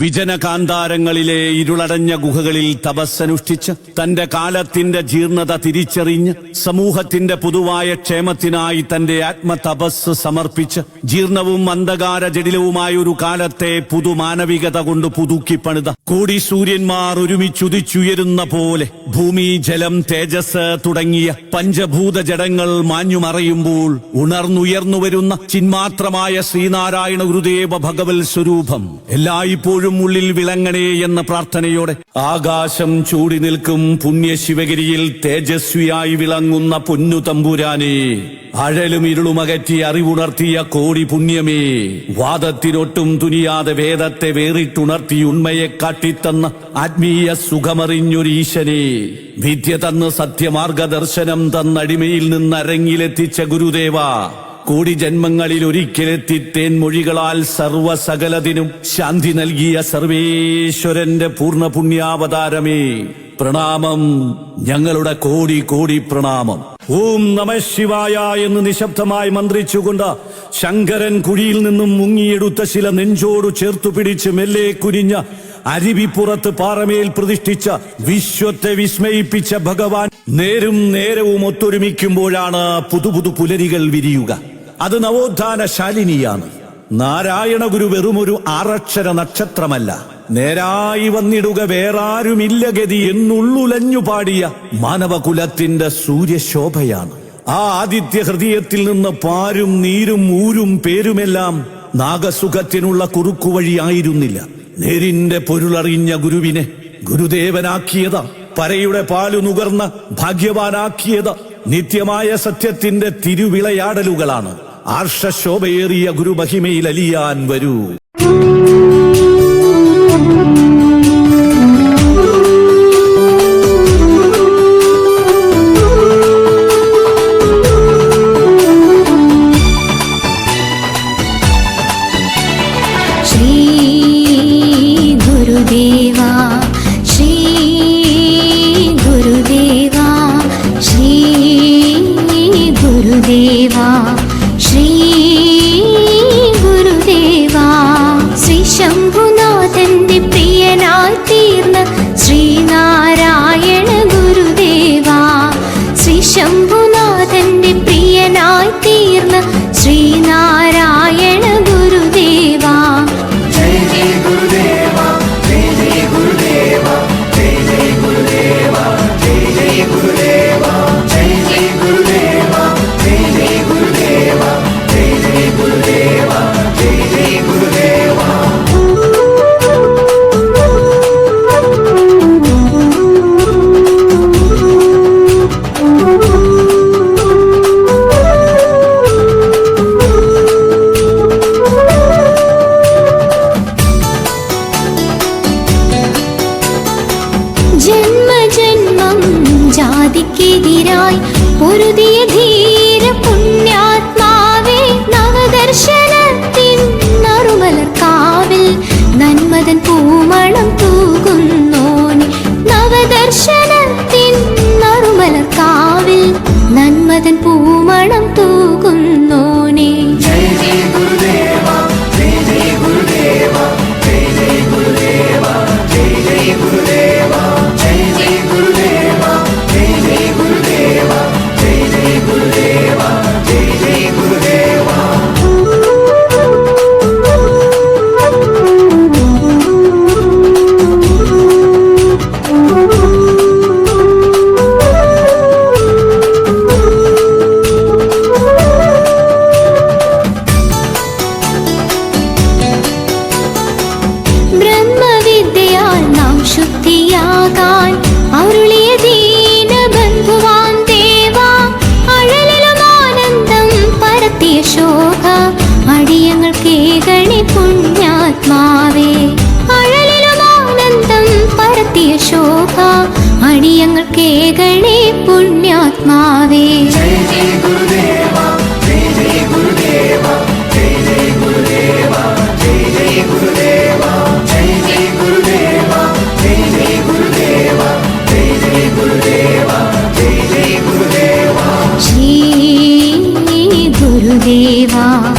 വിജനകാന്താരങ്ങളിലെ ഇരുളടഞ്ഞ ഗുഹകളിൽ തപസ്സനുഷ്ഠിച്ച് തന്റെ കാലത്തിന്റെ ജീർണത തിരിച്ചറിഞ്ഞ് സമൂഹത്തിന്റെ പൊതുവായ ക്ഷേമത്തിനായി തന്റെ ആത്മതപസ് സമർപ്പിച്ച് ജീർണവും അന്ധകാര ജടിലവുമായ ഒരു കാലത്തെ പുതുമാനവികത കൊണ്ട് പുതുക്കി പണിത കോടി സൂര്യന്മാർ ഒരുമിച്ചുദിച്ചുയരുന്ന പോലെ ഭൂമി ജലം തേജസ് തുടങ്ങിയ പഞ്ചഭൂത ജഡങ്ങൾ മാഞ്ഞുമറയുമ്പോൾ ഉണർന്നുയർന്നു വരുന്ന ചിന്മാത്രമായ ശ്രീനാരായണ ഗുരുദേവ ഭഗവൽ സ്വരൂപം എല്ലായ്പ്പോഴും ഉള്ളിൽ വിളങ്ങണേ എന്ന പ്രാർത്ഥനയോടെ ആകാശം ചൂടി നിൽക്കും പുണ്യ ശിവഗിരിയിൽ തേജസ്വിയായി വിളങ്ങുന്ന പൊന്നു തമ്പുരാനെ. അഴലും ഇരുളുമകറ്റി അറിവുണർത്തിയ കോടി പുണ്യമേ. വാദത്തിനൊട്ടും തുനിയാതെ വേദത്തെ വേറിട്ടുണർത്തി ഉണ്മയെ കാട്ടിത്തന്ന ആത്മീയ സുഖമറിഞ്ഞൊരു ഈശനെ. വിദ്യ തന്ന് സത്യമാർഗദർശനം തന്നടിമയിൽ നിന്ന് അരങ്ങിലെത്തിച്ച ഗുരുദേവ. കോടി ജന്മങ്ങളിൽ ഒരിക്കലെത്തി തേൻമൊഴികളാൽ സർവസകലതിനും ശാന്തി നൽകിയ സർവേശ്വരന്റെ പൂർണ പുണ്യാവതാരമേ പ്രണാമം ഞങ്ങളുടെ കോടി കോടി പ്രണാമം. ഓം നമ ശിവായ എന്ന് നിശബ്ദമായി മന്ത്രിച്ചുകൊണ്ട് ശങ്കരൻ കുഴിയിൽ നിന്നും മുങ്ങിയെടുത്ത ശില നെഞ്ചോടു ചേർത്തു പിടിച്ച് മെല്ലെ കുനിഞ്ഞ അരുവിപ്പുറത്ത് പാറമേൽ പ്രതിഷ്ഠിച്ച വിശ്വത്തെ വിസ്മയിപ്പിച്ച ഭഗവാൻ നേരും നേരവും ഒത്തൊരുമിക്കുമ്പോഴാണ് പുതുപുതു പുലരികൾ വിരിയുക. അത് നവോത്ഥാന ശാലിനിയാണ്. നാരായണ ഗുരു വെറുമൊരു ആറക്ഷര നക്ഷത്രമല്ല. നേരായി വന്നിടുക വേറാരുമില്ല ഗതി എന്നുള്ളുലഞ്ഞു പാടിയ മാനവകുലത്തിന്റെ സൂര്യശോഭയാണ്. ആ ആദിത്യ ഹൃദയത്തിൽ നിന്ന് പാരും നീരും ഊരും പേരുമെല്ലാം നാഗസുഖത്തിനുള്ള കുറുക്കുവഴിയായിരുന്നില്ല നേരിന്റെ പൊരുളറിഞ്ഞ ഗുരുവിനെ ഗുരുദേവനാക്കിയത. പരയുടെ പാലു നുകർന്ന ഭാഗ്യവാനാക്കിയത്. നിത്യമായ സത്യത്തിന്റെ തിരുവിളയാടലുകളാണ്. ആർഷശോഭയേറിയ ഗുരുമഹിമയിൽ അലിയാൻ വരൂ. ഗുരുദേവാ ജാതിക്കെതിരായി പൊരുതിയ ധീര പുണ്യാത്മാവേ നവദർശനത്തിൻ നറുമലർക്കാവിൽ നന്മതൻ പൂമണം തൂകുന്നോനെ നവദർശനത്തിൻ നറുമലർക്കാവിൽ നന്മതൻ പൂമണം ശുദ്ധിയാകാൻ അരുളിയ ദീനബന്ധുവാൻ ദേവ അഴലിലും ആനന്ദം പരത്തിയ ശോഭ അടിയങ്ങൾ കേകണി പുണ്യാത്മാവേ. അഴലിലും ആനന്ദം പരത്തിയ ശോഭ അടിയങ്ങൾ കേകണി പുണ്യാത്മാവേ. தேவா.